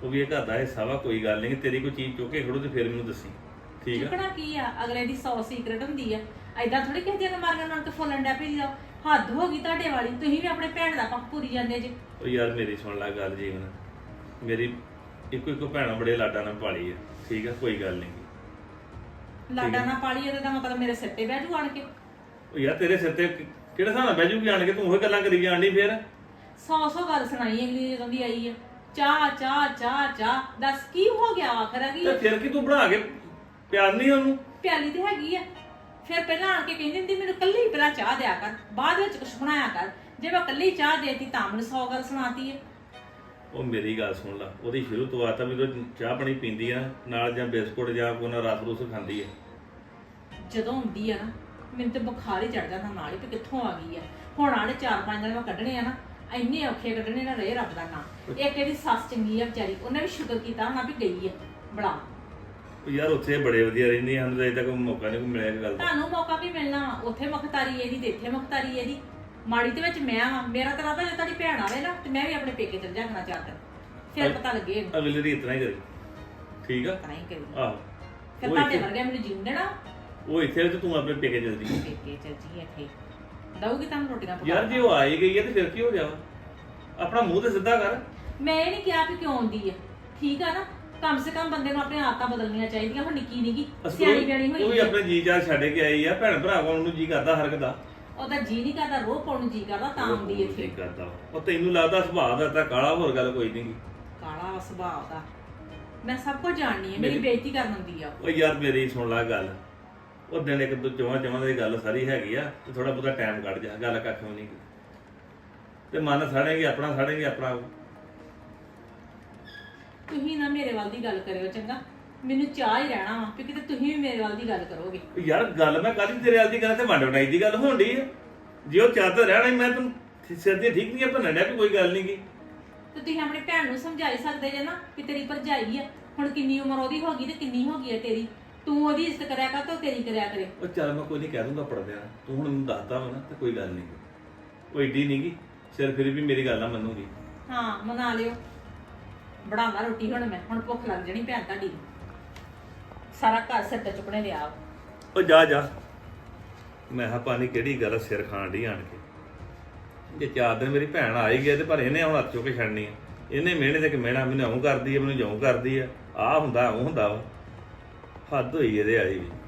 ਉਹ ਵੀ ਇਹ ਘਰ ਦਾ ਹਿੱਸਾ ਵਾ ਕੋਈ ਗੱਲ ਨਹੀਂ ਤੇਰੀ ਕੋਈ ਚੀਜ਼ ਚੁੱਕ ਕੇ ਖੜੋ ਤੇ ਫਿਰ ਮੈਨੂੰ ਦੱਸੀ। ਠੀਕ ਆ? ਚੁੱਕਣਾ ਕੀ ਆ? ਅਗਲੇ ਦੀ 100 ਸੀਕ੍ਰੇਟ ਹੁੰਦੀ ਆ। ਐਦਾਂ ਥੋੜੀ ਕਿਸੇ ਦੀਆਂ ਅਲਮਾਰੀਆਂ ਨਾਲ ਤੇ ਫੁੱਲਣ ਡੈ ਪਈ ਜਾਓ ਹੱਦ ਹੋ ਗਈ ਤੁਹਾਡੇ ਵਾਲੀ ਤੁਸੀਂ ਵੀ ਆਪਣੇ ਭੈਣ ਦਾ ਪੱਖ ਪੂਰੀ ਜਾਂਦੇ ਜੇ। ਉਹ ਯਾਰ ਮੇਰੀ ਸੁਣ ਲੈ ਗੱਲ ਜੀਵਨ। ਮੇਰੀ ਇੱਕੋ ਇੱਕੋ ਭੈਣਾ ਬੜੇ ਲਾਡਾਂ ਨਾਲ ਪਾਲੀ ਆ। ਠੀਕ ਆ? ਕੋਈ ਗੱਲ ਨਹੀਂ। ਲਾਡਾ ਨਾ ਪਾਲੀ ਇਹਦਾ ਮਤਲਬ ਮੇਰੇ ਸਿਰ ਤੇ ਬਹਿ ਜੂ ਆਣ ਕੇ। ਉਹ ਯਾਰ ਤੇਰੇ ਸਿਰ ਤੇ ਕਿ- ਕਿਹੜੇ ਹਿਸਾਬ ਨਾਲ ਬਹਿ ਜੂਗੀ ਆਣ ਕੇ? ਤੂੰ ਉਹ ਗੱਲਾਂ ਕਰੀ ਜਾਣ ਡਈ ਫਿਰ? ਸੌ ਸੌ ਗੱਲ ਸੁਣਾਈ ਅਗਲੀ ਜਦੋਂ ਦੀ ਆਈ ਹੈ ਚਾਹ ਚਾਹ ਚਾਹ ਚਾਹ ਦੱਸ ਕੀ ਹੋ ਗਿਆ ਆਖਰ ਆ ਤੇ ਫਿਰ ਕੀ ਤੂੰ ਬਣਾ ਕੇ ਪਿਆਰ ਨਹੀਂ ਉਹਨੂੰ? ਪਿਆਲੀ ਤੇ ਹੈਗੀ ਆ। ਫਿਰ ਪਹਿਲਾਂ ਆਣ ਕੇ ਕਹਿੰਦੀ ਹੁੰਦੀ ਮੈਨੂੰ ਕੱਲੀ ਪਹਿਲਾਂ ਚਾਹ ਦਿਆ ਕਰ। ਬਾਅਦ ਵਿੱਚ ਕੁਛ ਬਣਾਇਆ ਕਰ। ਜੇ ਮੈਂ ਕੱਲੀ ਚਾਹ ਦੇਤੀ ਤਾਂ ਮੈਨੂੰ ਸੌ ਗੱਲ ਸੁਣਾਤੀ ਹੈ ਉਹ ਮੇਰੀ ਗੱਲ ਸੁਣ ਲਾ। ਉਹਦੀ ਸ਼ੁਰੂ ਤੋਂ ਆਤਾ ਵੀ ਉਹ ਚਾਹ ਪਾਣੀ ਪੀਂਦੀ ਆ ਨਾਲ ਜਾਂ ਬਿਸਕੁਟ ਜਾਂ ਕੋਈ ਨਾ ਰਸ ਰੁਸ ਖਾਂਦੀ ਆ। ਜਦੋਂ ਹੁੰਦੀ ਆ ਨਾ ਮੈਨੂੰ ਤੇ ਬੁਖਾਰ ਹੀ ਚੜ ਜਾਂਦਾ ਨਾਲ ਹੀ ਕਿ ਕਿੱਥੋਂ ਆ ਗਈ ਆ। ਹੁਣ ਆਣੇ ਚਾਰ ਪੰਜ ਦਿਨ ਮੈਂ ਕੱਢਣੇ ਆ ਨਾ ਇੰਨੇ ਔਖੇ ਕੱਢਣੇ ਨਾ ਰੇ ਰੱਬ ਦਾ ਨਾਮ ਇੱਕ ਇਹਦੀ ਸੱਸ ਚੰਗੀ ਆ ਵਿਚਾਰੀ ਉਹਨੇ ਵੀ ਸ਼ੁਕਰ ਕੀਤਾ ਹੋਣਾ ਵੀ ਗਈ ਆ। ਬੜਾ। ਉਹ ਯਾਰ ਉੱਥੇ ਬੜੇ ਵਧੀਆ ਰਹਿੰਦੀ ਹਨ ਅਜੇ ਤੱਕ ਮੌਕਾ ਨਹੀਂ ਕੋਈ ਮਿਲਿਆ ਇਹ ਗੱਲ ਦਾ। ਤੁਹਾਨੂੰ ਮੌਕਾ ਵੀ ਮਿਲਣਾ। ਉੱਥੇ ਮੁਖਤਾਰੀ ਇਹਦੀ ਤੇ ਇੱਥੇ ਮੁਖਤਾਰੀ ਇਹਦੀ। ਮਾੜੀ ਦੇ ਵਿੱਚ ਮੈਂ ਆ ਮੇਰਾ ਤਾਂ ਰਾਦਾ ਜੇ ਤੁਹਾਡੀ ਭੈਣ ਆਵੇ ਨਾ ਤੇ ਮੈਂ ਵੀ ਆਪਣੇ ਪੇਕੇ ਚਲ ਜਾਣਾ ਚਾਹਤਾ ਫਿਰ ਪਤਾ ਲੱਗੇ ਅਗਲੇ ਦੀ ਇਤਨਾ ਹੀ ਕਰੀ। ਠੀਕ ਆ? ਨਹੀਂ ਕਰੀ। ਆਹੋ। ਫਿਰ ਉਹ ਤੁਹਾਡੇ ਇੱਥੇ ਮੈਨੂੰ ਜੀਉਣ ਦੇਣਾ? ਉਹ ਇੱਥੇ ਤੇ ਤੂੰ ਆਪਣੇ ਪੇਕੇ ਚਲਦੀ ਪੇਕੇ ਚਲ ਜੀ ਇੱਥੇ। ਦਊਗੀ ਤੁਹਾਨੂੰ ਰੋਟੀਆਂ ਪਕਾ ਯਾਰ ਜੇ ਉਹ ਆਈ ਗਈ ਹੈ ਤੇ ਫਿਰ ਕੀ ਹੋ ਗਿਆ ਵਾ? ਆਪਣਾ ਮੂੰਹ ਤੇ ਸਿੱਧਾ ਕਰ। ਮੈਂ ਇਹ ਨਹੀਂ ਕਿਹਾ ਕਿ ਕਿਉਂ ਆਉਂਦੀ ਆ। ਠੀਕ ਆ ਨਾ? ਕਮ ਸੇ ਕਮ ਬੰਦੇ ਨੂੰ ਆਪਣੀਆਂ ਆਦਤਾਂ ਬਦਲਣੀਆਂ ਚਾਹੀਦੀਆਂ ਹੁਣ ਨਿੱਕੀ ਨਿੱਕੀ ਸਿਆਣੀ ਬਿਆਣੀ ਉਹ ਵੀ ਹੋਈ ਆ। ਆਪਣੇ ਜੀ ਜਾ ਛੱਡ ਕੇ ਆਈ ਆ ਭੈਣ ਭਰਾ ਕੋਲ ਨੂੰ ਜੀ ਕਰਦਾ ਹਰ ਇੱਕ ਦਾ। ਉਹਦਾ ਜੀ ਨਹੀਂ ਕਰਦਾ ਰੋਹ ਪਾਉਣ ਨੂੰ ਜੀ ਕਰਦਾ ਤਾਂ ਆਉਂਦੀ ਇੱਥੇ। ਕਰਦਾ ਵਾ। ਉਹ ਤੈਨੂੰ ਲੱਗਦਾ ਸੁਭਾਅ ਦਾ ਤਾਂ ਕਾਲਾ ਹੋਰ ਗੱਲ ਕੋਈ ਨਹੀਂ ਕਾਲਾ ਵਾ ਸੁਭਾਅ ਦਾ। ਮੈਂ ਸਭ ਕੁਝ ਜਾਣਨੀ ਹੈ ਮੇਰੀ ਮੇਰੀ- ਬੇਇੱਜ਼ਤੀ ਕਰਨ ਹੁੰਦੀ ਆ। ਉਹ ਯਾਰ ਮੇਰੀ ਸੁਣ ਲੈ ਗੱਲ। ਉਹ ਦਿਨ ਇੱਕ ਦੋ ਚੋਹਾਂ ਚੋਹਾਂ ਦੀ ਗੱਲ ਸਾਰੀ ਹੈਗੀ ਆ ਤੇ ਥੋੜਾ ਬਹੁਤਾ ਟਾਈਮ ਕੱਢ ਜਾ ਗੱਲ ਕੱਖ ਵੀ ਨਹੀਂ। ਤੇ ਮਨ ਸਾੜੇਗੇ ਆਪਣਾ ਸਾੜੇਗੇ ਆਪਣਾ ਤੁਸੀਂ ਨਾ ਮੇਰੇ ਵੱਲ ਦੀ ਗੱਲ ਕਰਿਓ ਚੰਗਾ। ਮੈਨੂੰ ਚਾਹ ਹੀ ਰਹਿਣਾ ਵਾ ਕਿਉਂਕਿ ਤੇ ਤੁਸੀਂ ਵੀ ਮੇਰੇ ਵੱਲ ਦੀ ਗੱਲ ਕਰੋਗੇ। ਯਾਰ ਗੱਲ ਮੈਂ ਕਾਹਦੀ ਤੇਰੇ ਵਾਲੀ ਦੀ ਗੱਲ ਤੇ ਵੰਡ ਵਟਾਈ ਦੀ ਗੱਲ ਹੋਣ ਡਈ ਆ। ਜੇ ਉਹ ਚਾਹਤਾ ਰਹਿਣਾ ਹੀ ਮੈਂ ਤੈਨੂੰ ਸਿਰ ਤੇ ਠੀਕ ਨਹੀਂ ਆ ਭੰਨਣ ਵੀ ਕੋਈ ਗੱਲ ਨਹੀਂ ਗੀ। ਤੇ ਤੁਸੀਂ ਆਪਣੀ ਭੈਣ ਨੂੰ ਸਮਝਾਈ ਸਕਦੇ ਜੇ ਨਾ ਕਿ ਤੇਰੀ ਭਰਜਾਈ ਆ। ਹੁਣ ਕਿੰਨੀ ਉਮਰ ਉਹਦੀ ਹੋ ਗਈ ਤੇ ਕਿੰਨੀ ਹੋ ਗਈ ਹੈ ਤੇਰੀ। ਤੂੰ ਉਹਦੀ ਇੱਜ਼ਤ ਕਰਿਆ ਕਰ ਤੇ ਤੇਰੀ ਕਰਿਆ ਕਰੇ। ਉਹ ਚੱਲ ਮੈਂ ਕੋਈ ਨਹੀਂ ਕਹਿ ਦੂੰਗਾ ਪੜਦਿਆਂ ਤੂੰ ਹੁਣ ਮੈਨੂੰ ਦੱਸਦਾ ਵਾ ਨਾ ਤੇ ਕੋਈ ਗੱਲ ਨਹੀਂ ਉਹ ਏਡੀ ਨਹੀਂ ਗੀ ਸਿਰ ਫਿਰ ਵੀ ਮੇਰੀ ਗੱਲ ਨਾ ਮੰਨੂਗੀ। ਹਾਂ ਮਨਾ ਲਿਓ। ਬਣਾਵਾ ਰੋਟੀ ਹੁਣ ਮੈਂ। ਹੁਣ ਭੁੱਖ ਲੱਗ ਜਣੀ ਭੈਣ ਤੁਹਾਡੀ। ਨੂੰ। ਸਾਰਾ ਘਰ ਸਿਰ ਤੇ ਚੁੱਕਣੇ ਲਿਆ। ਉਹ ਜਾ ਜਾ। ਮੈਂ ਕਿਹਾ ਪਾਣੀ ਕਿਹੜੀ ਗੱਲ ਸਿਰ ਖਾਣ ਡਈ ਆਣ ਕੇ। ਜੇ ਚਾਰ ਦਿਨ ਮੇਰੀ ਭੈਣ ਆ ਹੀ ਗਿਆ ਤੇ ਪਰ ਇਹਨੇ ਹੁਣ ਹੱਥ ਚੁੱਕ ਕੇ ਛੱਡਣੀ ਆ। ਇਹਨੇ ਮਿਹਣੇ ਤੇ ਕਿ ਮਿਹਣਾ ਮੈਨੂੰ ਆਉਂ ਕਰਦੀ ਆ ਮੈਨੂੰ ਜਾਉਂ ਕਰਦੀ ਆ। ਆ ਹੁੰਦਾ ਉਹ ਹੁੰਦਾ ਵਾ। ਹੱਦ ਹੋਈ ਇਹਦੇ ਵਾਲੀ ਵੀ।